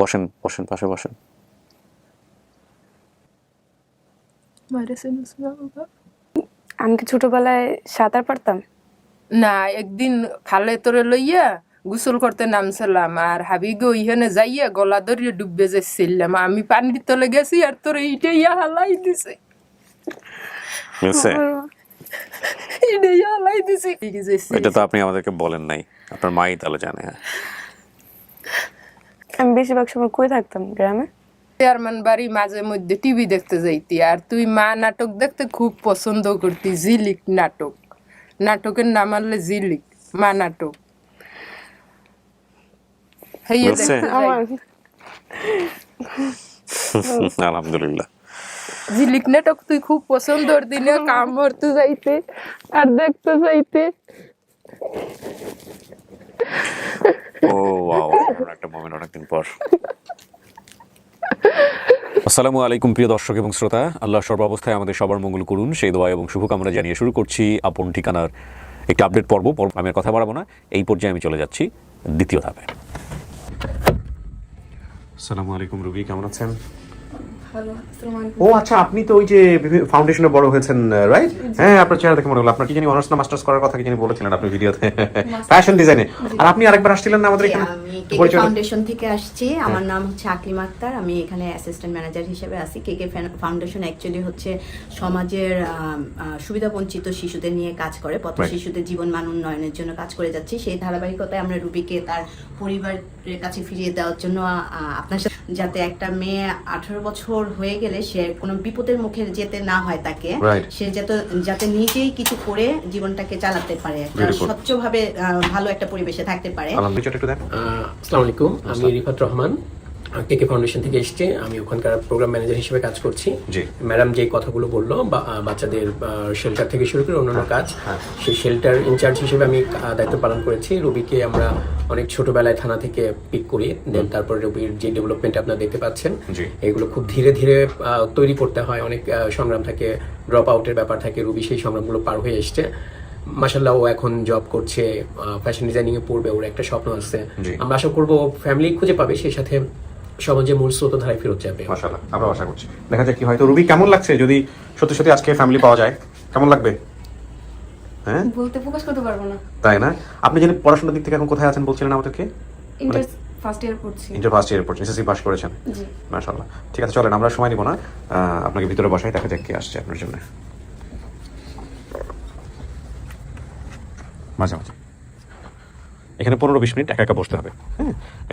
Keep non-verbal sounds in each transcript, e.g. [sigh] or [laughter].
বসেন বসেন পাশে বসেন। আমি কি ছোটবেলায় সাঁতার পারতাম? না একদিন খালে তোরে লইয়া গোসল করতে নামছিলাম আর হাবি গো ইহানে যাইয়া গলা ধরিয়ে ডুববে যাচ্ছিলাম আমি পানির তলে গেছি আর তোরে হালাই দিছে। ইটাইয়া হালাই দিছে। এটা তো আপনি আমাদেরকে বলেন নাই। আপনার মাই তাহলে জানে হ্যাঁ। আমি বেশিরভাগ সময় কই থাকতাম? গ্রামে? চেয়ারম্যান বাড়ি মাঝে মধ্যে টিভি দেখতে যাইতি আর তুই মা নাটক দেখতে খুব পছন্দ করতি জিলিক নাটক। নাটকের নাম আনলে জিলিক মা নাটক। হেয়ে? দেখতে। [laughs] আলহামদুলিল্লাহ। ঝিলিক নাটক তুই খুব পছন্দর দিনে কাম করতে যাইতে আর দেখতে যাইতে। [laughs] ও ওয়াও একটা মোমেন্ট অনেকদিন পর। আসসালামু আলাইকুম, প্রিয় দর্শক এবং শ্রোতা। আল্লাহ সর্বাবস্থায় আমাদের সবার মঙ্গল করুন। সেই দোয়া এবং শুভকামনা জানিয়ে শুরু করছি আপন ঠিকানার একটি আপডেট পর্ব। আমি কথা বাড়াবো না। এই পর্যায়ে আমি চলে যাচ্ছি দ্বিতীয় ধাপে। আসসালামু আলাইকুম রুবি, কেমন আছেন? ও আচ্ছা আপনি তো ওই যে ফাউন্ডেশনে বড় হয়েছেন রাইট হ্যাঁ আপনার চেহারা দেখে মনে হলো। আপনার কি জানি অনার্স না মাস্টার্স করার কথা কি জানি বলেছিলেন আপনি ভিডিওতে ফ্যাশন ডিজাইনে আর আপনি আরেকবার আসছিলেন না আমাদের এখানে? আমি। ফাউন্ডেশন থেকে আসছি। আমার নাম হচ্ছে আকলিম আক্তার। আমি এখানে অ্যাসিস্ট্যান্ট ম্যানেজার হিসেবে আছি। কেকে ফাউন্ডেশন অ্যাকচুয়ালি হচ্ছে সমাজের সুবিধাবঞ্চিত শিশুদের নিয়ে কাজ করে। পথ শিশুদের জীবন মান উন্নয়নের জন্য কাজ করে যাচ্ছি। সেই ধারাবাহিকতায় আমরা রুবিকে তার পরিবারের কাছে ফিরিয়ে দেওয়ার জন্য আপনার সাথে যাতে একটা মেয়ে আঠারো বছর হয়ে গেলে সে কোনো বিপদের মুখে যেতে না হয় তাকে সে যাতে যাতে নিজেই কিছু করে জীবনটাকে চালাতে পারে. স্বচ্ছভাবে আহ, ভালো একটা পরিবেশে থাকতে পারে। আসসালামু আলাইকুম আমি রিফাত রহমান। কেকে ফাউন্ডেশন থেকে এসেছি আমি ওখানকার প্রোগ্রাম ম্যানেজার হিসেবে কাজ করছি। ম্যাডাম যে কথাগুলো বলল বাচ্চাদের শেল্টার থেকে শুরু করে অন্যান্য কাজ হ্যাঁ। সেই শেল্টার ইনচার্জ হিসেবে আমি দায়িত্ব পালন করেছি। রবিকে আমরা অনেক ছোটবেলায় থানা থেকে পিক করি দেন তারপর রবির যে ডেভেলপমেন্ট আপনারা দেখতে পাচ্ছেন এগুলো খুব ধীরে ধীরে তৈরি করতে হয়। অনেক সংগ্রাম থাকে ড্রপ আউটের ব্যাপার থাকে রবি সেই সংগ্রামগুলো পার হয়ে এসছে। মাসাল্লাহ ও এখন জব করছে ফ্যাশন ডিজাইনিং এ পড়বে ওর একটা স্বপ্ন আছে। আমরা আশা করব ফ্যামিলি খুঁজে পাবে সেই সাথে সমাজে মূল স্রোতধারায় ফেরত যাবে। মাশাআল্লাহ আমরা আশা করছি। দেখা যাক কি হয়। তো রুবি কেমন লাগছে যদি সত্যি সত্যি আজকে ফ্যামিলি পাওয়া যায়? কেমন লাগবে? হ্যাঁ? বলতে প্রকাশ করতে পারব না। তাই না? আপনি জানেন পড়াশোনার দিক থেকে এখন কোথায় আছেন বলছিলেন আমাদেরকে? ইন্টার ফার্স্ট ইয়ার পড়ছি। ইন্টার ফার্স্ট ইয়ার পড়ছেন এসএসসি পাস করেছেন। জি। মাশাআল্লাহ। ঠিক আছে চলেন আমরা সময় নিব না। আহ, আপনাকে ভিতরে বসাই দেখা যাক কে আসছে আপনার জন্য মাঝে মাঝে। এখানে পনেরো বিশ মিনিট একা একা বসতে হবে। হ্যাঁ?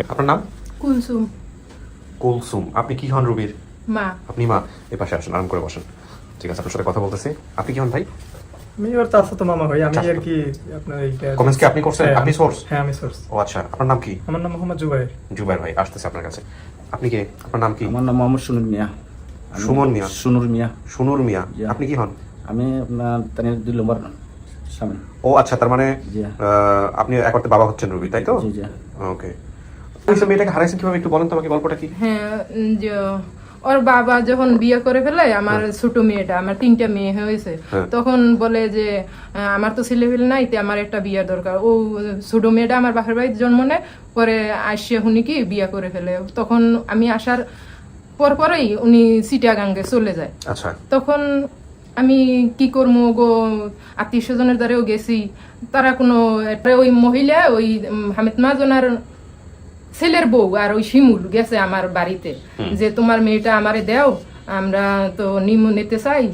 আপনার নাম? কুলসুম। কুলসুম। আপনি কি হন রুবির? মা। আপনি মা। এ পাশে আসেন আরাম করে বসেন। ঠিক আছে আপনার সাথে কথা বলতেছি। আপনি কি হন ভাই? আমি ওর চাচাতো মামা ভাই আমি আর কি আপনার এইটা Comments কি আপনি করছেন? হ্যাঁ, আপনি source? হ্যাঁ আমি সোর্স ও আচ্ছা। আপনার নাম কি? আমার নাম মোহাম্মদ জুবাইর জুবাইর ভাই আসতেছে আপনার কাছে। আপনি কে? আপনার নাম কি? আমার নাম মোহাম্মদ সুনুর মিয়া। সুমন মিয়া? সুনুর মিয়া। সুনুর মিয়া। আপনি কি হন? আমি আপনার তানের দুই নম্বর স্বামী ও আচ্ছা তার মানে আহ, আপনি এক বাবা হচ্ছেন রুবি তাই তো? জি ওকে মেয়েটাকে হারাইছেন কীভাবে একটু বলেন তো আমাকে গল্পটা কি? হ্যাঁ ওর বাবা যখন বিয়ে করে ফেলে আমার ছোট মেয়েটা আমার তিনটা মেয়ে হয়েছে হ্যাঁ। তখন বলে যে আমার তো ছেলে ফেলে নাই আমার একটা বিয়ের দরকার। ও ছোট মেয়েটা আমার বাপের বাড়িতে জন্ম নেয় পরে আসিয়া শুনি কি বিয়ে করে ফেলে। তখন আমি আসার পর পরেই উনি সিটাগাঙ্গে চলে যায়। আচ্ছা। তখন আমি কি করব গো আত্মীয় স্বজনের দ্বারাও গেছি। তারা কোনো ওই মহিলা ওই হামিদ মাজনার ছেলের বউ আর ওই শিমুল গেছে আমার বাড়িতে। যে তোমার মেয়েটা আমারে দেও আমরা তো নিম নিতে চাই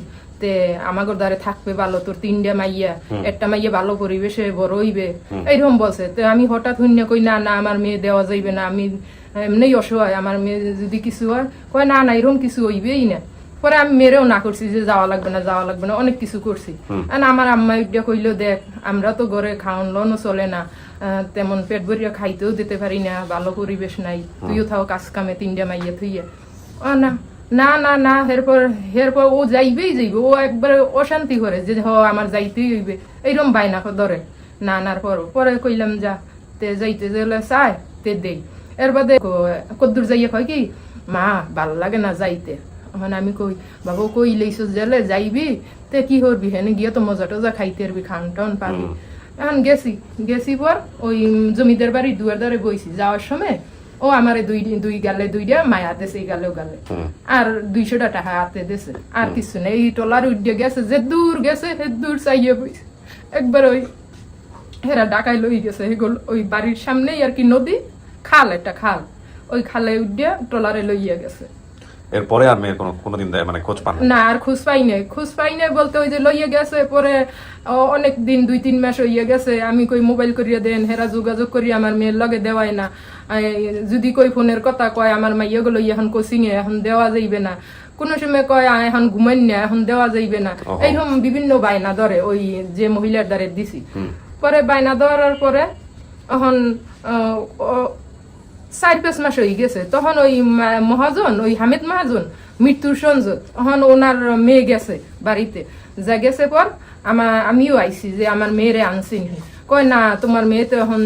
তে আমাগর দ্বারে থাকবে ভালো তোর তিনটা মাইয়া একটা মাইয়া ভালো পরিবেশে বড় হইবে। এইরকম বলছে। তো আমি হঠাৎ শূন্য কই না না আমার মেয়ে দেওয়া যাইবে না আমি এমনি অসহায় আমার মেয়ে যদি কিছু হয় কয় না না এরকম কিছু হইবেই না। পরে আমি মেরেও না করছি যে যাওয়া লাগবে না যাওয়া লাগবে না অনেক কিছু করছি। আর আমার আম্মা এটা কইলো দেখ আমরা তো ঘরে খাওয়ান লনও চলে না। তেমন পেট ভরিয়া খাইতেও দিতে পারি না ভালো পরিবেশ নাই। তুইও থাও কাজ কামে তিনটা মাইয়া থুইয়া। ও না না না না এরপর এরপর ও যাইবেই যাইবে। ও একবারে অশান্তি করে যে হ আমার যাইতেই হইবে। এইরকম বাইনা ধরে না নার পর পরে কইলাম যা তে যাইতে গেলে চাই তে দেই। এর বাদে ক- কদ্দুর যাইয়া কয় কি মা ভালো লাগে না যাইতে। এখন আমি কই বাবু কই লইছ জেলে? যাইবি? তে কি করবি? হেনে গিয়ে তো মজা টজা খাইতে পারবি খান টান পাবি। এখন গেছি। গেছি পর ওই জমিদার বাড়ি দুয়ার দ্বারে বইছি। যাওয়ার সময় ও আমারে দুই দুই গালে দুইটা মায়া এই গালেও গালে। আর দুইশোটা টাকা হাতে দেছে। আর কিছু নেই। এই টলার উঠে গেছে যে দূর গেছে সে দূর চাইয়ে বইছে। একবার ওই হেরা ডাকাই লই গেছে এগুলো ওই বাড়ির সামনেই আর কি নদী খাল একটা খাল। ওই খালে উঠিয়া টলারে লইয়া গেছে। এরপরে আর মেয়ের কোনো কোনোদিন দে- মানে খোঁজ পান না? আর খোঁজ পাই নাই। খোঁজ পাই নাই বলতে ওই যে লইয়া গেছে পরে অনেক দিন দুই তিন মাস হইয়া গেছে। আমি কই মোবাইল করিয়া দেন হেরা যোগাযোগ করি আমার মেয়ের লগে দেওয়াই না। যদি কই ফোনের কথা কয় আমার মাইয়া গুলো এখন কোচিং এ এখন দেওয়া যাইবে না। কোন সময় কয় এখন ঘুমাই না এখন দেওয়া যাইবে না। এইরকম বিভিন্ন বায়না ধরে ওই যে মহিলার দ্বারে দিছি। পরে বায়না ধরার পরে এখন চার পাঁচ মাস হয়ে গেছে। তখন ওই মহাজন, ওই হামিদ মহাজন মৃত্যুর সঞ্জত তখন ওনার মেয়ে গেছে বাড়িতে যা গেছে পর আমার আমিও আইছি যে আমার মেয়েরে আনছি। কয়, না তোমার মেয়ে তো এখন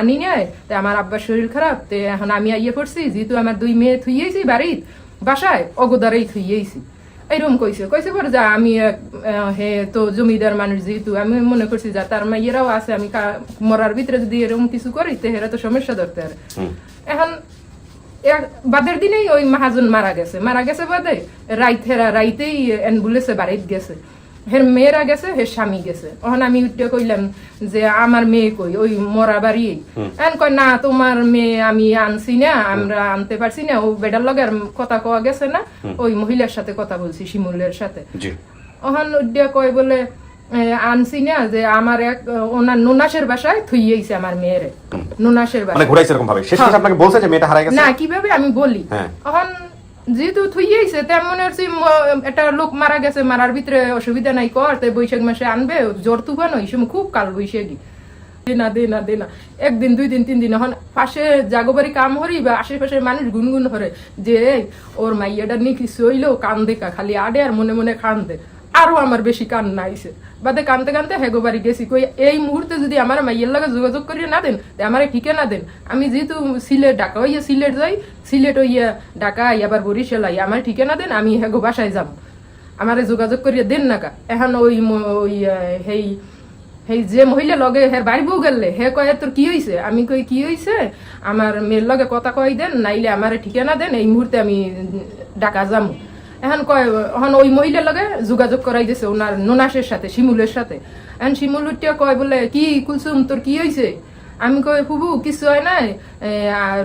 আনি নাই তে আমার আব্বার শরীর খারাপ তে এখন আমি আইয়ে পড়ছি যেহেতু আমার দুই মেয়ে থুইয়েছি বাড়িত বাসায় অগোদারেই থুইয়েছি এরকম কইছে। কইছে পর যা, আমি হে, তো জমিদার মানুষ যেহেতু, আমি মনে করছি যা, তার মাইয়েরাও আছে, আমি মরার ভিতরে যদি এরকম কিছু করি, তে হেরা তো সমস্যা ধরতে পারে। এখন বাদের দিনেই ওই মাহাজন মারা গেছে। মারা গেছে বাদে রাইত হেরা রাইতেই অ্যাম্বুলেন্সে বাড়িতে গেছে। হের মেয়েরা গেছে হের স্বামী গেছে। ওখানে আমি উঠে কইলাম যে আমার মেয়ে কই? ওই মরা বাড়ি? এখন কয় না তোমার মেয়ে আমি আনছি না আমরা আনতে পারছি না। ও বেডার লগে আর কথা কওয়া গেছে না। ওই মহিলার সাথে কথা বলছি শিমুলের সাথে। ওখান উদ্যা কয় বলে আনছি না যে আমার এক ওনার নুনাসের বাসায় থুইয়েছে আমার মেয়েরে। নুনাসের মানে বাসায় ঘুরাইছে এরকম ভাবে। শেষ হ্যাঁ। আপনাকে বলছে যে মেয়েটা হারাই গেছে? না কীভাবে আমি বলি? হ্যাঁ। এখন যেহেতু থুইয়েছে তেমন হচ্ছে একটা লোক মারা গেছে মারার ভিতরে অসুবিধা নাই কর তাই বৈশাখ মাসে আনবে জ্বর তুফান ওই সময় খুব কাল বৈশাখী। দে না দে না দে না। একদিন দুই দিন তিন দিন এখন পাশে জাগোবাড়ি কাম হরি বা আশেপাশে মানুষ গুনগুন হরে যে ওর মাইয়াটা নিয়ে কিছু হইল কান দেখা খালি আডে আর মনে মনে কান্দে। আরও আমার বেশি কান্না আইছে। বাদে কানতে কানতে হেগো বাড়ি গেছি, কই এই মুহূর্তে যদি আমার মাইয়ের লগে যোগাযোগ করিয়ে না দেন, তে আমারে ঠিকানা দেন। আমি যেহেতু সিলেট, ঢাকা হইয়া সিলেট যাই, সিলেট হইয়া ঢাকা আবার বরিশাল আই, আমার ঠিকানা দেন, আমি হেগো বাসায় যাব আমারে যোগাযোগ করিয়ে দেন না কা। এখন ওই ওই হেই হেই যে মহিলা লগে হের বাড়ি বউ গেলে, হে কয়ে তোর কি হইছে? আমি কই, কি হইছে? আমার মেয়ের লগে কথা কই দেন, নাইলে আমারে ঠিকানা দেন, এই মুহূর্তে আমি ঢাকা যামু। এখন কয় এখন ওই মহিলার লগে যোগাযোগ করাই দিছে ওনার নোনাসের সাথে শিমুলের সাথে। এখন শিমুল উঠিয়া কয় বলে কি কুলসুম তোর কি হইছে? আমি কই হুবু কিছু হয় নাই?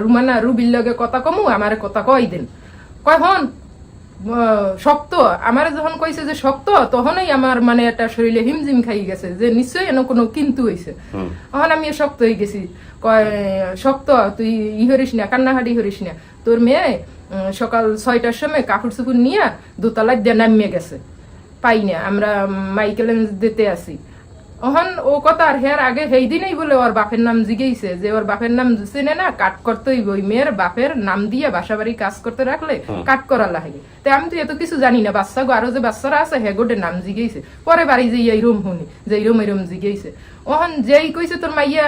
রুমানা রুবির লগে কথা কমু আমারে কথা কই দেন। কয় হন শক্ত। আমার যখন কইছে যে শক্ত তখনই আমার মানে একটা শরীরে হিমজিম খাই গেছে যে নিশ্চয়ই এনে কোনো কিন্তু হইছে। তখন আমি শক্ত হয়ে গেছি। কয় শক্ত তুই ই হরিস না কান্নাকাটি হরিস না। তোর মেয়ে সকাল ছয়টার সময় কাপড় চুপুর নিয়ে দোতলায় দিয়ে নামিয়ে গেছে। পাই না আমরা মাইকেল দিতে আসি। ওহন ও কথা আর হের আগে সেই দিনেই বলে ওর বাপের নাম জিগেইছে যে ওর বাপের নাম চেনে না কাট করতেই ওই মেয়ের বাপের নাম দিয়ে বাসা বাড়ি কাজ করতে রাখলে কাট করা লাগে। তো আমি তো এত কিছু জানি না বাচ্চা গো আরও যে বাচ্চারা আছে হে গোটে নাম জিগেইছে। পরে বাড়ি যে এই রুম শুনি যে এই এইরম এরম জিগেইছে। ওহন যেই কইছে তোর মাইয়া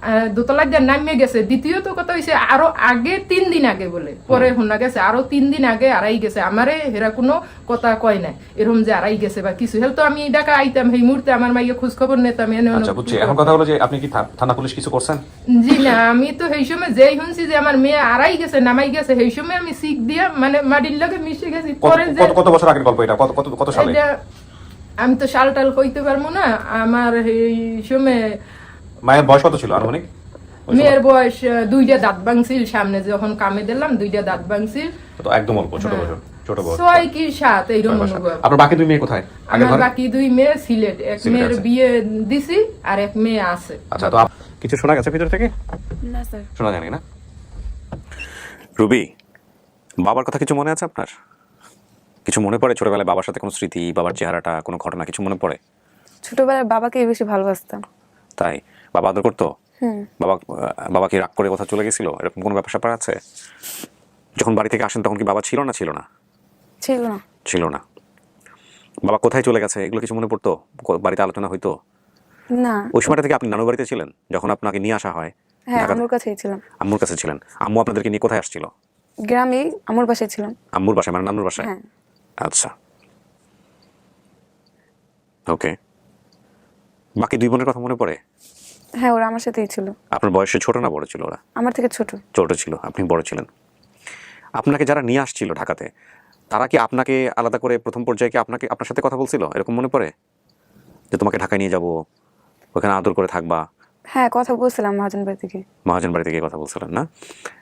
আহ, দোতলা দিয়ে নামিয়ে গেছে দ্বিতীয়ত কথা হইছে আরও আগে তিন দিন আগে বলে। পরে শোনা গেছে আরও তিন দিন আগে আড়াই গেছে। আমারে হেরা কোনো কথা কয় নাই এরকম যে আড়াই গেছে বা কিছু। হেল তো আমি ঢাকা আইতাম সেই মুহূর্তে আমার মাইয়া খোঁজ খবর নিতাম এনে আচ্ছা এখন কথা হলো যে আপনি কি থানা পুলিশ কিছু করছেন? জি না আমি তো সেই সময় যেই শুনছি যে আমার মেয়ে আড়াই গেছে নামাই গেছে সেই সময় আমি শিখ দিয়া মানে মাটির লগে মিশে গেছি। পরে কত- বছর আগের গল্প এটা? কত কত কত সালে? আমি তো শাল টাল কইতে পারব না আমার এই সময় মায়ের বয়স কত ছিল আনুমানিক? মেয়ের বয়স দুইটা দাঁত ভাঙছিল সামনে যখন কামে দিলাম দুইটা দাঁত ভাঙছিল। তো একদম অল্প ছোট বয়স ছোট বয়স। ছয় কি সাত এইরকম ছয় বছর। অনুভব আপনার বাকি দুই মেয়ে কোথায়? আমার বাকি দুই মেয়ে সিলেট এক মেয়ের বিয়ে দিছি আর এক মেয়ে আছে। আচ্ছা তো কিছু শোনা গেছে ভিতর থেকে? না স্যার। শোনা জানি না? রুবি বাবার কথা কিছু মনে আছে আপনার? কিছু মনে পড়ে ছোটবেলায় বাবার সাথে কোনো স্মৃতি বাবার চেহারাটা কোনো ঘটনা কিছু মনে পড়ে? ছোটবেলায় বাবাকে বেশি ভালোবাসতাম। তাই? বাবা আদর করতো? বাবা আহ, বাবা কি রাগ করে কোথাও চলে গেছিল? এরকম কোনো ব্যাপার স্যাপার আছে? যখন বাড়ি থেকে আসেন তখন কি বাবা ছিল না ছিল না? ছিল না। ছিল না। বাবা কোথায় চলে গেছে? এগুলো কিছু মনে পড়তো? বাড়িতে আলোচনা হইতো? না। ওই সময়টা থেকে আপনি নানু বাড়িতে ছিলেন? যখন আপনাকে নিয়ে আসা হয় হ্যাঁ আমার কাছেই ছিলাম। আম্মুর কাছে ছিলেন। আম্মু আপনাদেরকে নিয়ে কোথায় আসছিল? গ্রামেই আমার বাসায় ছিলাম। আম্মুর বাসায় মানে নানুর বাসায়? হ্যাঁ। আচ্ছা। ওকে। বাকি দুই বোনের কথা মনে পড়ে? হ্যাঁ ওরা আমার সাথেই ছিল। আপনার বয়সে ছোট না বড় ছিল ওরা? আমার থেকে ছোট। ছোট ছিল আপনি বড় ছিলেন। আপনাকে যারা নিয়ে আসছিল ঢাকাতে তারা কি আপনাকে আলাদা করে প্রথম পর্যায়ে কি আপনাকে আপনার সাথে কথা বলছিল? এরকম মনে পড়ে? যে তোমাকে ঢাকায় নিয়ে যাব ওখানে আদর করে থাকবা হ্যাঁ কথা বলছিলাম মহাজন বাড়ি থেকে। মহাজন বাড়ি থেকে কথা বলছিলেন না?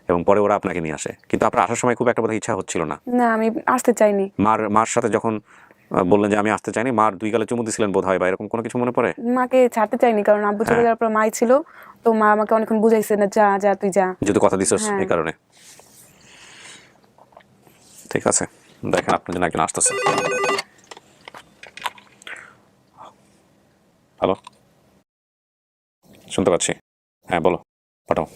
এবং পরে ওরা আপনাকে নিয়ে আসে। কিন্তু আপনার আসার সময় খুব একটা বোধহয় ইচ্ছা হচ্ছিল না। না আমি আসতে চাইনি। মার মার সাথে যখন বললেন যে আমি আসতে চাইনি মার দুই গালে চুমু দিছিলেন বোধ হয় বা এরকম কোনো কিছু মনে পড়ে? মাকে ছাড়তে চাইনি কারণ আব্বু চলে হ্যাঁ। যাওয়ার পর মাই ছিল। তো মা আমাকে অনেকক্ষণ বুঝাইছে না যা যা তুই যা। যেহেতু কথা দিছিস হ্যাঁ। এই কারণে। ঠিক আছে। দেখেন আপনার জন্য একজন আসতেছে হ্যালো। শুনতে পাচ্ছি। হ্যাঁ বলো পাঠাও।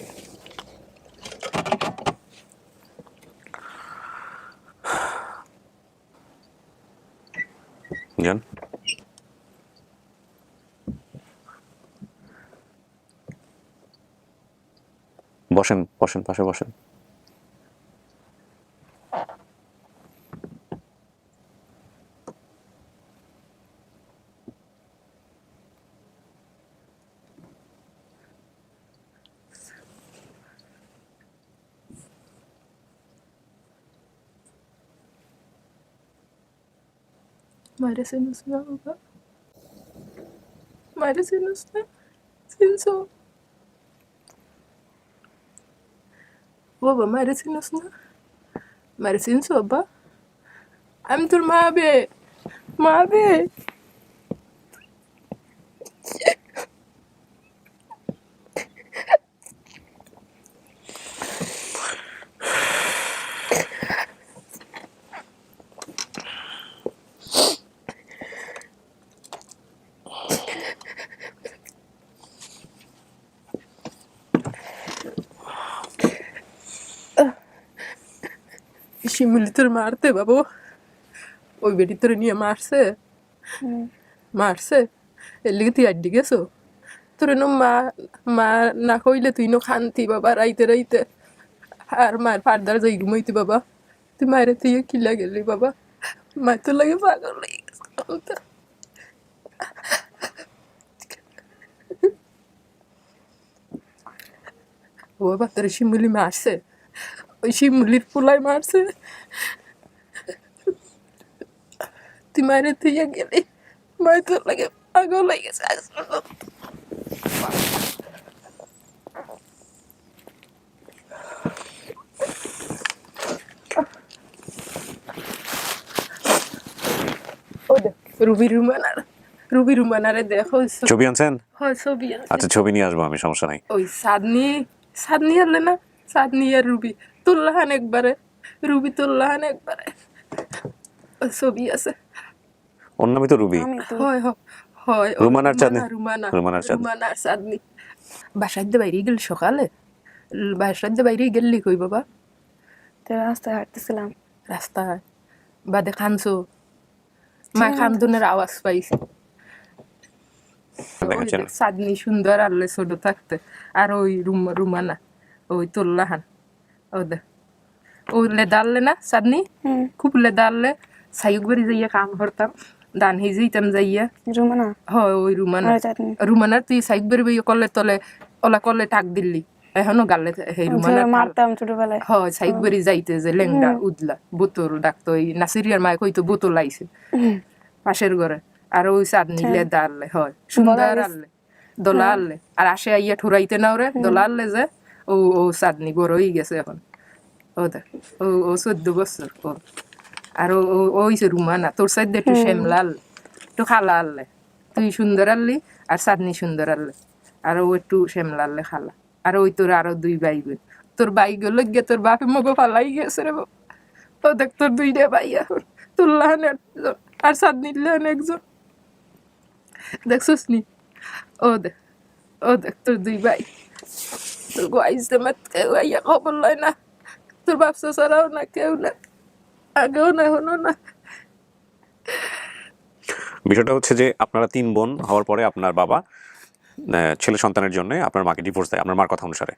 যান বসেন বসেন পাশে বসেন। Madre senin sınavında. Madre senin sınavında. Senin son. Baba madre senin sınavında. Madre senin sınavında. Hem dur mabe. Mabe. শিমুলি তোর মারতে বাবু। ওই বেটি তোর নিয়ে মারছে। মারছে। এর লিগে তুই আড্ডি গেছো? তোর নো মা মা না কইলে তুই নো খান্তি বাবা রাইতে রাইতে। আর মার ফারদার যাই ঘুমাইতি বাবা। তুই মায়ের তুই কিলা গেলি বাবা। মা তোর লাগে পাগল বাবা তোর শিমুলি মারছে। ওই শিমুলির পোলাই মারছে। তুই মায়ের তুই গেলি মায়ের তোর লাগে পাগল হয়ে গেছে ও দেখ রুবি রুমানার রুবি রুমানারে দেখো ছবি আনছেন? হয় ছবি। আচ্ছা ছবি নিয়ে আসব আমি সমস্যা নাই। ওই সাদনি সাদনি আনলে না? সাদনি আর রুবি। তুল্লাহান একবারে রুবি তুল্লাহান একবারে। ছবি আছে। ওর নামই তো রুবি। হয় হয় ও রুমানা আর চাঁদনি? রুমানা রুমানা আর চাঁদনি। বাসার দিয়ে বাইরে গেল সকালে। বাসার দিয়ে বাইরে গেলি কই বাবা? তো রাস্তায় হাঁটতেছিলাম। রাস্তায়। বাদে কানছো মা কান্দনের আওয়াজ পাইছি। চাঁদনি সুন্দর আনলে ছোট থাকতে। আর ওই রুম রুমানা ওই তোল্লাহান। ও দে ও লেদারলে না চাঁদনি হুম খুব লেদারলে সাইক বাড়ি যাইয়া কাম করতাম দান হে যাইতাম যাইয়া রুমানা হয় ওই রুমানা তুই কলে তলে ওলা কলে টাক দিল্লি এখনও গালে মারতাম ছোটবেলায় হয় যাইতে যে লেংডা উদলা বোতল ডাকতো ওই নাসিরিয়ার মায় কইতো বোতল আইছে পাশের ঘরে আর ওই চাঁদনি লেদা আনলে হয় সুন্দর আনলে দোলা আনলে আর আসে আইয়া ঠুরাইতে না ওরে দোলা আনলে যে ও ও চাঁদনি বড় হয়ে গেছে এখন। ও দেখ ও ও চোদ্দ বছর ও আর ও ওইছে রুমানা তোর সাইড একটু শ্যামলা আনলে একটু খালা আনলে তুই সুন্দর আনলি আর চাঁদনি সুন্দর আনলে আর ও একটু শ্যামলা আনলে খালা। আর ওই তোর আরও দুই ভাই বোন তোর ভাই গুলো গিয়ে তোর বাপে মগো ফালাই গেছে রে। ও দেখ তোর দুইটা ভাই এখন তোর লাহান একজন আর চাঁদনির লাহান একজন। দেখছিস নি ও দেখ ও দেখ তোর দুই ভাই। তোর গোয়াইছে মাত কেউ আইয়া খবর লয় না তোর ব্যবসা ছাড়াও না কেউ না আগেও না এখনও না বিষয়টা হচ্ছে যে আপনারা তিন বোন হওয়ার পরে আপনার বাবা ছেলে সন্তানের জন্য আপনার মাকে ডিভোর্স দেয় আপনার মার কথা অনুসারে।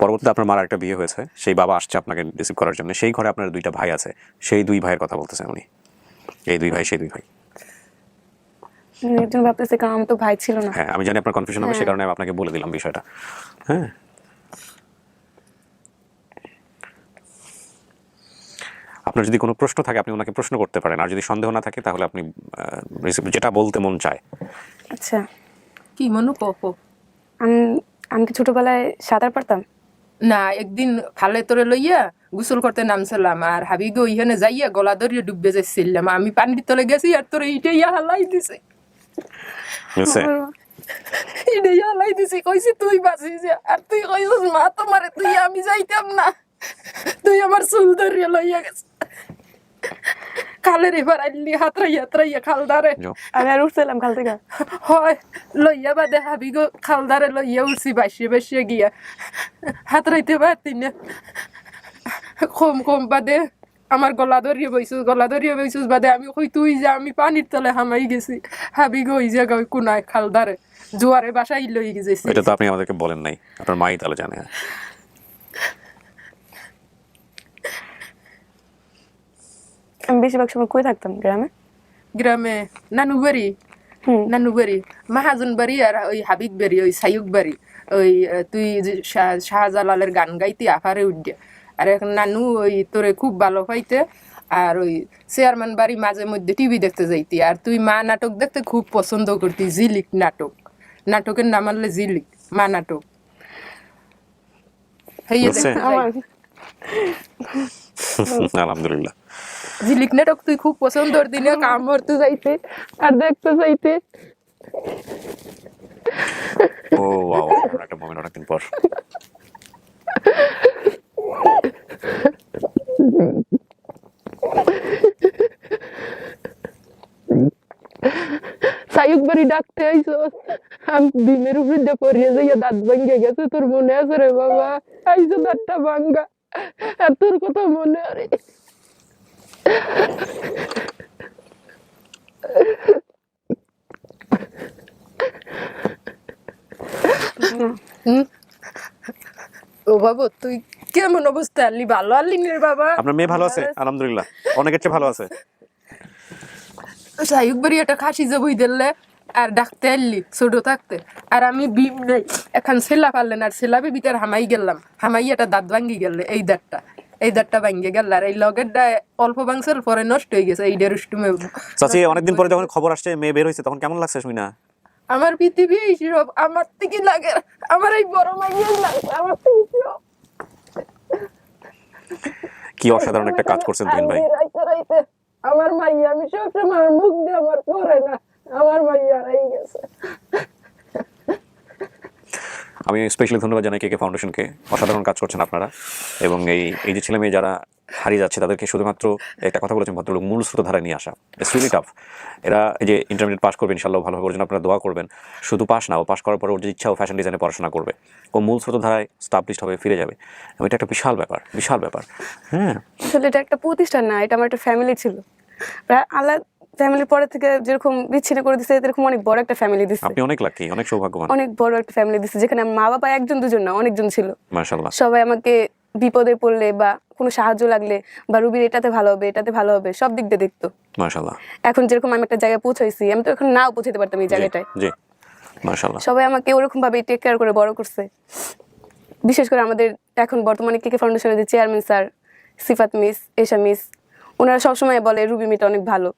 পরবর্তীতে আপনার মার একটা বিয়ে হয়েছে সেই বাবা আসছে আপনাকে রিসিভ করার জন্য। সেই ঘরে আপনার দুইটা ভাই আছে সেই দুই ভাইয়ের কথা বলতেছেন উনি। এই দুই ভাই সেই দুই ভাই। আমি জন্য ভাবতেছি কারণ আমার তো ভাই ছিল না। হ্যাঁ আমি জানি আপনার কনফিউশন হবে সে হ্যাঁ। কারণে আমি আপনাকে বলে দিলাম বিষয়টা। হ্যাঁ? আপনার যদি কোনো প্রশ্ন থাকে আপনি ওনাকে প্রশ্ন করতে পারেন। আর যদি সন্দেহ না থাকে তাহলে আপনি যেটা বলতে মন চায়। আচ্ছা। কি মনু? কপ আমি আমি কি ছোটবেলায় সাঁতার পারতাম? না একদিন খালে তোরে লইয়া গোসল করতে নামছিলাম আর হাবি গো ইহানে যাইয়া গলা ধরিয়ে ডুববে যাচ্ছিলাম আমি পানির তলে গেছি আর তোরে ইটা ইয়া হালাই দিছে। ইটা ইয়া হালাই দিছে কইছি তুই বাঁচিস আর তুই কইছিস মা তোমারে তুই আমি যাইতাম না। তুই আমার চুল ধরিয়ে লইয়া গেছ খালের এবার আইলি হাতরাইয়া হাতরাইয়া খালদারে যাও। আমি আর উঠছিলাম খাল থেকে। হয় লইয়া বাদে হাবি গো খালদারে লইয়া উঠছি বাসিয়ে বাসিয়ে গিয়া। হাত রাইতে পারতি না। কম কম বাদে আমার গলা ধরিয়ে বইছিস গলা ধরিয়ে বইছিস বাদে আমি কই তুই যা আমি পানির তলে হামাই গেছি। হাবি গো ওই জায়গায় কোনায় খালদারে জোয়ারে বাসাই লই গেছি। এটা তো আপনি আমাদেরকে বলেন নাই। আপনার মাই তাহলে জানে। আমি বেশিরভাগ সময় কই থাকতাম? গ্রামে? গ্রামে? নানু বাড়ি নানু বাড়ি মাহাজন বাড়ি আর ওই হাবিব বাড়ি ওই সাইয়ুক বাড়ি। ওই তুই শাহজালালের গান গাইতে আফারে উঠে আর এখন নানু ওই তোরে খুব ভালো পাইতে। আর ওই চেয়ারম্যান বাড়ি মাঝে মধ্যে টিভি দেখতে যাইতি। আর তুই মা নাটক দেখতে খুব পছন্দ করতি জিলিক নাটক। নাটকের নাম আনলে জিলিক মা নাটক। আলহামদুলিল্লাহ। ঝিলিক নাটক তুই খুব পছন্দ করতি না কাম করতে যাইতে আর দেখতে যাইতে ও ওয়াও একটা মোমেন্ট অনেকদিন পর সায়ুক বাড়ি ডাকতে আইসো আমি ডিমের উপরে দিয়ে পড়িয়ে যাইয়া দাঁত ভাঙ্গে গেছে তোর মনে আছে রে বাবা আইসো দাঁতটা ভাঙ্গা আর তোর কথা মনে আরে? ও বাবু তুই কেমন অবস্থা? আনলি ভালো? আনলি রে বাবা? আপনার মেয়ে ভালো আছে? আলহামদুলিল্লাহ। অনেকের চেয়ে ভালো আছে। সায়ুক বাড়ি একটা খাসি জবই দিলে আর ডাকতে আনলি ছোট থাকতে। আর আমি বিম নাই। এখন ছেলা পারলেন আর ছেলা ভিতর হামাই গেলাম। হামাই একটা দাঁত ভাঙ্গি গেলে এই দাঁতটা। এই দাঁতটা ভাঙ্গে গেল আর এই লগেরটা অল্প ভাঙছিল পরে নষ্ট হয়ে গেছে চাচি অনেকদিন পরে যখন খবর আসছে মেয়ে বের হয়েছে তখন কেমন লাগছে শুনি আমার পৃথিবী এই সব আমার থেকে লাগে আমার এই বড় মাইয়ের লাগে আমার থেকে সব। কি অসাধারণ একটা কাজ করছেন তুহিন ভাই। আমার মাইয়া আমি সবসময় আমার মুখ দিয়ে আমার পরে না আমার মাইয়া রাই গেছে। আমি স্পেশালি ধন্যবাদ জানাই কে কে। ফাউন্ডেশনকে অসাধারণ কাজ করছেন আপনারা। এবং এই এই যে ছেলে মেয়ে যারা হারিয়ে যাচ্ছে, তাদেরকে শুধুমাত্র একটা কথা বলেছেন ভদ্রলোক, মূল স্রোতধারায় নিয়ে আসা। ইটস রিলি টাফ এরা এই যে ইন্টারমিডিয়েট পাস করবেন ইনশাল্লাহ ভালোভাবে ওর জন্য আপনারা দোয়া করবেন। শুধু পাস না, ও পাস করার পরে ওর যে ইচ্ছা, ও ফ্যাশন ডিজাইনে পড়াশোনা করবে। ও মূল স্রোতধারায় স্টাবলিশড হবে, ফিরে যাবে। এটা একটা বিশাল ব্যাপার বিশাল ব্যাপার। হ্যাঁ। আসলে এটা একটা প্রতিষ্ঠান না, এটা আমার একটা ফ্যামিলি ছিল। প্রায় আল্লাহ ফ্যামিলির পরে থেকে যেরকম বিচ্ছিন্ন করে দিচ্ছে এরকম অনেক বড় একটা ফ্যামিলি দিচ্ছে আপনি অনেক লাকি অনেক সৌভাগ্যবান। অনেক বড় একটা ফ্যামিলি দিচ্ছে যেখানে আমার মা বাবা একজন দুজন না অনেকজন ছিল। মাশাল্লাহ সবাই আমাকে বিপদে পড়লে বা কোনো সাহায্য লাগলে বা রুবির এটাতে ভালো হবে এটাতে ভালো হবে সব দিক দিয়ে দেখতো। মাশাল্লাহ এখন যেরকম আমি একটা জায়গায় পৌঁছাইছি আমি তো এখন নাও পৌঁছাতে পারতাম এই জায়গাটায়। জি। মাশাল্লাহ সবাই আমাকে ওরকম ভাবে টেক কেয়ার করে বড় করছে। বিশেষ করে আমাদের এখন বর্তমানে কেকে ফাউন্ডেশনের যে chairman sir Sifat miss Esha miss ওনারা সবসময় বলে রুবি মিটা অনেক ভালো।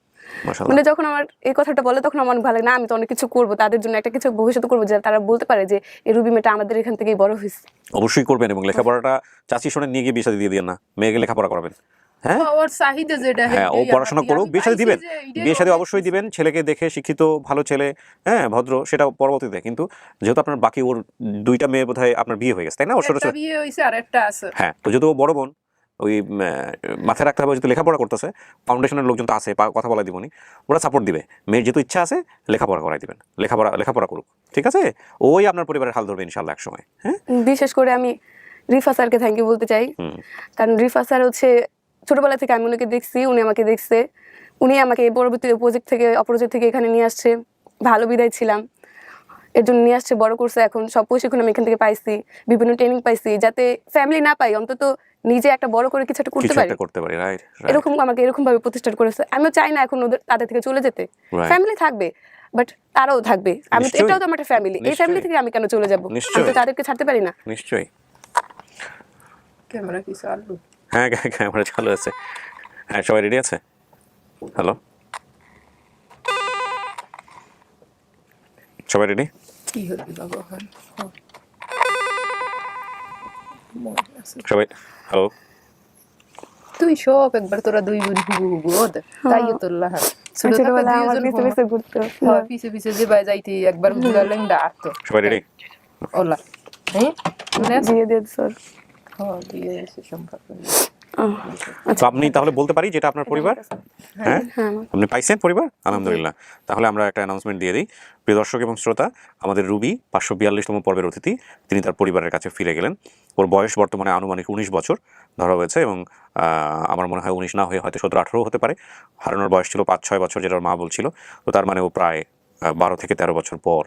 মানে যখন আমার এই কথাটা বলে তখন আমার ভালো লাগে না আমি তো অনেক কিছু করব তাদের জন্য একটা কিছু ভবিষ্যতে করব যে তারা বলতে পারে যে এই রুবি মেয়েটা আমাদের এখান থেকেই বড় হয়েছে। অবশ্যই করবেন এবং লেখাপড়াটা চাচি শোনে নিয়ে গিয়ে বিয়ে শাদী দিয়ে না। মেয়েকে লেখাপড়া করাবেন। হ্যাঁ? যেটা হ্যাঁ ও পড়াশোনা করুক বিয়ে পাইছি দিবেন বিয়ে ওর- অবশ্যই দিবেন ছেলেকে দেখে শিক্ষিত ভালো ছেলে হ্যাঁ ভদ্র সেটা পরবর্তীতে। কিন্তু যেহেতু আপনার বাকি ওর দুইটা মেয়ে বোধহয় আপনার বিয়ে হয়ে গেছে তাই না? ওর ছোট একটা ছোট বিয়ে হয়েছে আর একটা আছে। হ্যাঁ তো যেহেতু ও বড় বোন ওই মাথায় রাখতে হবে যেহেতু লেখাপড়া করতেছে ফাউন্ডেশনের লোকজন তো আছে পা- কথা বলা দিবনি ওরা সাপোর্ট দিবে। মেয়ের যেহেতু ইচ্ছা আছে লেখাপড়া করাই দিবেন। লেখাপড়া লেখাপড়া করুক। ঠিক আছে? ওই আপনার পরিবারের হাল ধরবে ইনশাল্লাহ এক সময় হ্যাঁ? বিশেষ করে আমি রিফা স্যারকে থ্যাংক ইউ বলতে চাই। কারণ রিফা স্যার হচ্ছে ছোটবেলা থেকে আমি ওনাকে দেখছি উনি আমাকে দেখছে। উনি আমাকে পরবর্তী প্রজেক্ট থেকে অপরজেক্ট থেকে এখানে নিয়ে আসছে। ভালো বিদায় ছিলাম। এর জন্য নিয়ে আসছে বড় করছে এখন। সব প্রশিক্ষণ আমি এখান থেকে পাইছি বিভিন্ন ট্রেনিং পাইছি যাতে ফ্যামিলি না পাই অন্তত নিজে একটা বড় করে কিছু একটা করতে পারি। করতে পারি রাইট এরকম আমাকে এরকম ভাবে প্রতিষ্ঠা করেছে। আমিও চাই না এখন ওদের তাদের থেকে চলে যেতে। ফ্যামিলি থাকবে বাট তারাও থাকবে। আমি তো এটাও তো আমার একটা ফ্যামিলি এই ফ্যামিলি থেকে আমি কেন চলে যাব? আমি নিশ্চয়ই। তো তাদেরকে ছাড়তে পারি না। নিশ্চয়ই। ক্যামেরা কিছু আলু হ্যাঁ হ্যাঁ ক্যামেরা চালু আছে। হ্যাঁ সবাই রেডি আছে? হ্যালো সবাই রেডি কি হলো বাবা? এখন? সবাই হ্যালো তুই সব একবার তোরা দুই বোন হুবু হুবু ওদ তাই তোর লাহা। ছোট থাকতে ছোটবেলায় আমার দুইজন পিছে পিছে ঘুরতো হ্যাঁ, পিছে পিছে যে বাই যাইতি একবার ঘুরালেন ডাকতো সবাই রেডি ওলা। হ্যাঁ? আছে? দিয়ে দিয়ে স্যার। হ্যাঁ দিয়ে এসে সম্পর্ক তো আপনি তাহলে বলতে পারি যেটা আপনার পরিবার? হ্যাঁ হ্যাঁ? আপনি পাইছেন পরিবার? আলহামদুলিল্লাহ। তাহলে আমরা একটা অ্যানাউন্সমেন্ট দিয়ে দিই। প্রিয় দর্শক এবং শ্রোতা আমাদের রুবি পাঁচশো বিয়াল্লিশতম পর্বের অতিথি তিনি তার পরিবারের কাছে ফিরে গেলেন। ওর বয়স বর্তমানে আনুমানিক উনিশ বছর ধরা হয়েছে এবং আমার মনে হয় উনিশ না হয়ে হয়তো সতেরো আঠেরো হতে পারে। হারানোর বয়স ছিল পাঁচ ছয় বছর যেটা ওর মা বলছিল। তো তার মানে ও প্রায় বারো থেকে তেরো বছর পর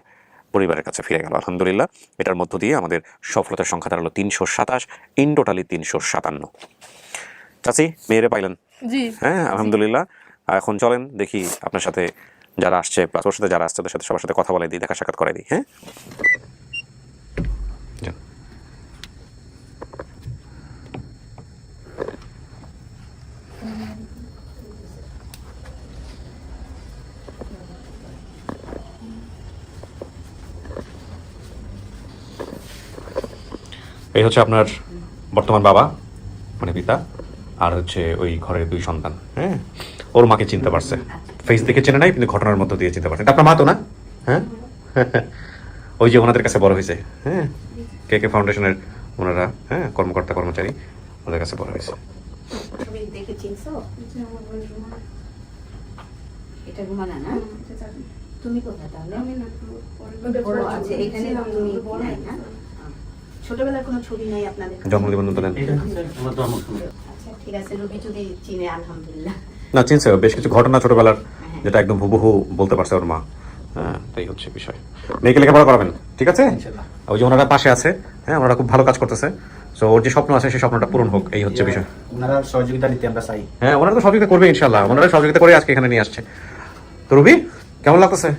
পরিবারের কাছে ফিরে গেল। আলহামদুলিল্লাহ এটার মধ্য দিয়ে আমাদের সফলতার সংখ্যা দাঁড়াল তিনশো সাতাশ ইন টোটালি তিনশো সাতান্ন। চাচি মেয়েরে পাইলেন? হ্যাঁ আলহামদুলিল্লাহ। এখন চলেন দেখি আপনার সাথে যারা আসছে প্লাস ওর সাথে যারা আসছে ওদের সাথে সবার সাথে কথা বলে দিই দেখা সাক্ষাৎ করে দিই হ্যাঁ? এই হচ্ছে আপনার বর্তমান বাবা মানে পিতা আর হচ্ছে ওই ঘরের দুই সন্তান হ্যাঁ? ওর মাকে চিনতে পারছে। ফেস দেখে চেনে নাই কিন্তু ঘটনার মধ্য দিয়ে চিনতে পারছে। এটা আপনার মা তো না? হ্যাঁ? [laughs] ওই যে ওনাদের কাছে বড় হয়েছে হ্যাঁ? কে কে ফাউন্ডেশনের ওনারা হ্যাঁ? কর্মকর্তা কর্মচারী ওদের কাছে বড় হয়েছে। ছবি দেখে চিনছো? এটা না? তুমি কোথায় তাহলে? ও, আচ্ছা এখানে তুমি না? ছোটবেলার কোনো ছবি নাই আপনাদের কাছে? জন্ম নিবন্ধন আচ্ছা ঠিক আছে রবি যদি চিনে আলহামদুলিল্লাহ। না চিনছে বেশ কিছু ঘটনা ছোটবেলার যেটা একদম হুবহু বলতে পারছে ওর মা। হ্যাঁ তাই হচ্ছে বিষয়। মেয়েকে লেখাপড়া করাবেন ঠিক আছে? ওই যে ওনারা পাশে আছে হ্যাঁ ওনারা খুব ভালো কাজ করতেছে। তো ওর যে স্বপ্ন আছে সেই স্বপ্নটা পূরণ হোক এই হচ্ছে বিষয়। ওনারা সহযোগিতা নিতে আমরা চাই। হ্যাঁ ওনারা তো সহযোগিতা করবে ইনশাল্লাহ। ওনারা সহযোগিতা করে আজকে এখানে নিয়ে আসছে। তো রবি কেমন লাগতেছে?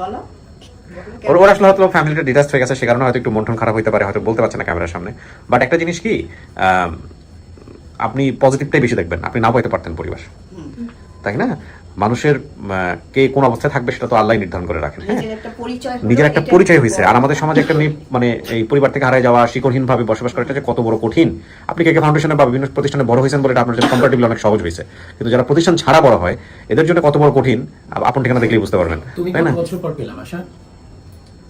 বলো। ওর ওর আসলে হয়তো ফ্যামিলিটা হয়ে গেছে সে কারণে হয়তো একটু মন খারাপ হতে পারে হয়তো বলতে পারছে না ক্যামেরার সামনে। বাট একটা জিনিস কি আপনি পজিটিভটাই বেশি দেখবেন আপনি না পাইতে পারতেন পরিবার। তাই না? মানুষের কে কোন অবস্থায় থাকবে সেটা তো আল্লাহ নির্ধারণ করে রাখেন হ্যাঁ? নিজের একটা পরিচয় হয়েছে আর আমাদের সমাজে একটা মানে এই পরিবার থেকে হারিয়ে যাওয়া শিকড়হীন ভাবে বসবাস করাটা যে কত বড় কঠিন। আপনি কে কে ফাউন্ডেশনে বা বিভিন্ন প্রতিষ্ঠানে বড় হয়েছেন বলে এটা আপনার জন্য কম্পারেটিভলি অনেক সহজ হয়েছে কিন্তু যারা প্রতিষ্ঠান ছাড়া বড় হয় এদের জন্য কত বড় কঠিন আপ- আপন ঠিকানা দেখলেই বুঝতে পারবেন। তুমি তাই না বছর পর পেলাম আশা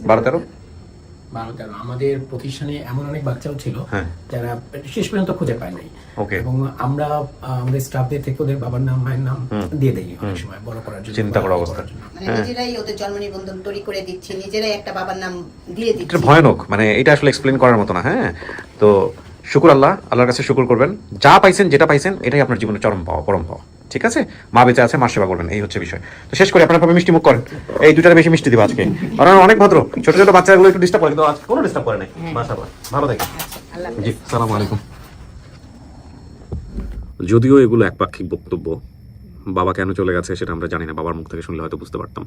বারো তেরো? বারো তেরো। আমাদের প্রতিষ্ঠানে এমন অনেক বাচ্চাও ছিল হ্যাঁ। যারা শেষ পর্যন্ত খুঁজে পায় নাই। এবং আমরা আমাদের স্টাফদের থেকে ওদের বাবার নাম মায়ের নাম দিয়ে দেই অনেক সময় বড় করার জন্য চিন্তা করা বড় অবস্থা। জন্য। মানে নিজেরাই ওদের জন্ম নিবন্ধন তৈরি করে দিচ্ছি নিজেরাই একটা বাবার নাম দিয়ে দিচ্ছি। এটা ভয়ানক মানে এটা আসলে এক্সপ্লেন করার মতো না হ্যাঁ? তো শুকুর আল্লাহ আল্লাহর কাছে শুকুর করবেন। যা পাইছেন যেটা পাইছেন এটাই আপনার জীবনে চরম পাওয়া পরম পাওয়া। ঠিক আছে? মা বেঁচে আছে মা সেবা করবেন এই হচ্ছে বিষয়। তো শেষ করে আপনার মিষ্টি মুখ করেন। এই দুটার বেশি মিষ্টি দিব আজকে। কারণ অনেক ভদ্র। ছোট ছোট বাচ্চাগুলো একটু ডিস্টার্ব করে কিন্তু আজকে কোনো ডিস্টার্ব করে নাই। মাশাআল্লাহ। ভালো থাকেন। আল্লাহ জি সালাম আলাইকুম। যদিও এগুলো একপাক্ষিক বক্তব্য বাবা কেন চলে গেছে সেটা আমরা জানি না বাবার মুখ থেকে শুনলে হয়তো বুঝতে পারতাম।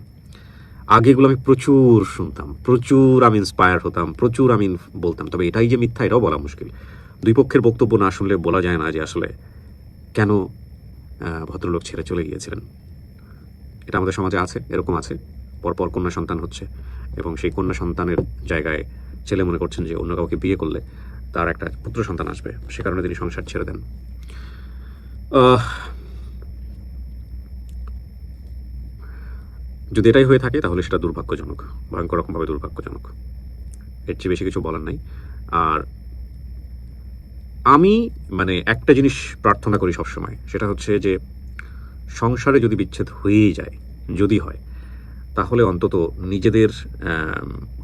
আগে এগুলো আমি প্রচুর শুনতাম প্রচুর আমি ইন্সপায়ার হতাম প্রচুর আমি বলতাম। তবে এটাই যে মিথ্যা এটাও বলা মুশকিল। দুই পক্ষের বক্তব্য না শুনলে বলা যায় না যে আসলে কেন ভদ্রলোক ছেড়ে চলে গিয়েছিলেন। এটা আমাদের সমাজে আছে, এরকম আছে। পরপর কন্যা সন্তান হচ্ছে এবং সেই কন্যা সন্তানের জায়গায় ছেলে মনে করছেন যে অন্য কাউকে বিয়ে করলে তার একটা পুত্র সন্তান আসবে। সে কারণে তিনি সংসার ছেড়ে দেন। যদি এটাই হয়ে থাকে, তাহলে সেটা দুর্ভাগ্যজনক, ভয়ঙ্কর রকমভাবে দুর্ভাগ্যজনক। এর চেয়ে বেশি কিছু বলার নাই। আর আমি মানে একটা জিনিস প্রার্থনা করি সবসময়, সেটা হচ্ছে যে সংসারে যদি বিচ্ছেদ হয়েই যায়, যদি হয়, তাহলে অন্তত নিজেদের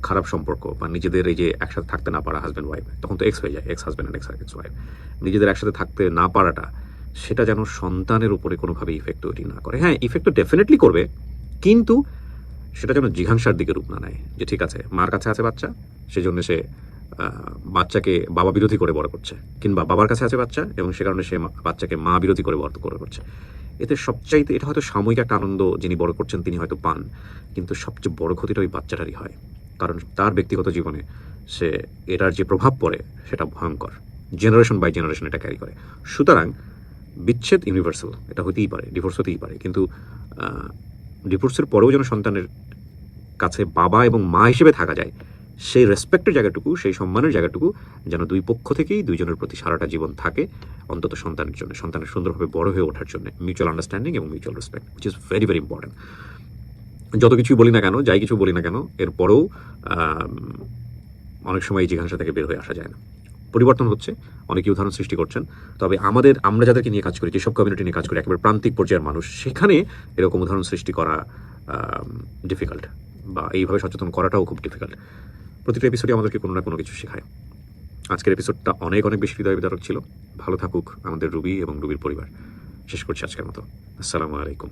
খারাপ সম্পর্ক বা নিজেদের এই যে একসাথে থাকতে না পারা হাজব্যান্ড ওয়াইফ তখন তো এক্স হয়ে যায় ex husband ex ex wife নিজেদের একসাথে থাকতে না পারাটা, সেটা যেন সন্তানের উপরে কোনোভাবে ইফেক্ট তৈরি না করে। হ্যাঁ ইফেক্ট তো ডেফিনেটলি করবে, কিন্তু সেটা যেন জিঘাংসার দিকে রূপ না নেয়, যে ঠিক আছে, মার কাছে আছে বাচ্চা, সেজন্য সে বাচ্চাকে বাবা বিরোধী করে বড় করছে, কিংবা বাবার কাছে আছে বাচ্চা এবং সে কারণে সে বাচ্চাকে মা বিরোধী করে বড় করে করছে। এতে সবচাইতে, এটা হয়তো সাময়িক একটা আনন্দ যিনি বড় করছেন তিনি হয়তো পান, কিন্তু সবচেয়ে বড় ক্ষতিটা ওই বাচ্চাটারই হয়, কারণ তার ব্যক্তিগত জীবনে সে এটার যে প্রভাব পড়ে সেটা ভয়ঙ্কর জেনারেশন বাই জেনারেশন এটা ক্যারি করে। সুতরাং বিচ্ছেদ ইউনিভার্সাল এটা হতেই পারে ডিভোর্স হতেই পারে, কিন্তু ডিভোর্সের পরেও যেন সন্তানের কাছে বাবা এবং মা হিসেবে থাকা যায়, সেই রেসপেক্টের জায়গাটুকু, সেই সম্মানের জায়গাটুকু যেন দুই পক্ষ থেকেই দুইজনের প্রতি সারাটা জীবন থাকে, অন্তত সন্তানের জন্য, সন্তানের সুন্দরভাবে বড় হয়ে ওঠার জন্য মিউচুয়াল আন্ডারস্ট্যান্ডিং এবং mutual respect which is very very important যত কিছুই বলি না কেন, যাই কিছু বলি না কেন এরপরেও অনেক সময় এই জিজ্ঞাসা থেকে বের হয়ে আসা যায় না। পরিবর্তন হচ্ছে অনেকে উদাহরণ সৃষ্টি করছেন। তবে আমাদের, আমরা যাদেরকে নিয়ে কাজ করি, যেসব কমিউনিটি নিয়ে কাজ করি, একেবারে প্রান্তিক পর্যায়ের মানুষ, সেখানে এরকম উদাহরণ সৃষ্টি করা ডিফিকাল্ট বা এইভাবে সচেতন করাটাও খুব ডিফিকাল্ট প্রতিটা এপিসোডে আমাদেরকে কোনো না কোনো কিছু শেখায়। আজকের এপিসোডটা অনেক অনেক বেশি হৃদয় বিদারক ছিল। ভালো থাকুক আমাদের রুবি এবং রুবির পরিবার। শেষ করছি আজকের মতো। আসসালামু আলাইকুম।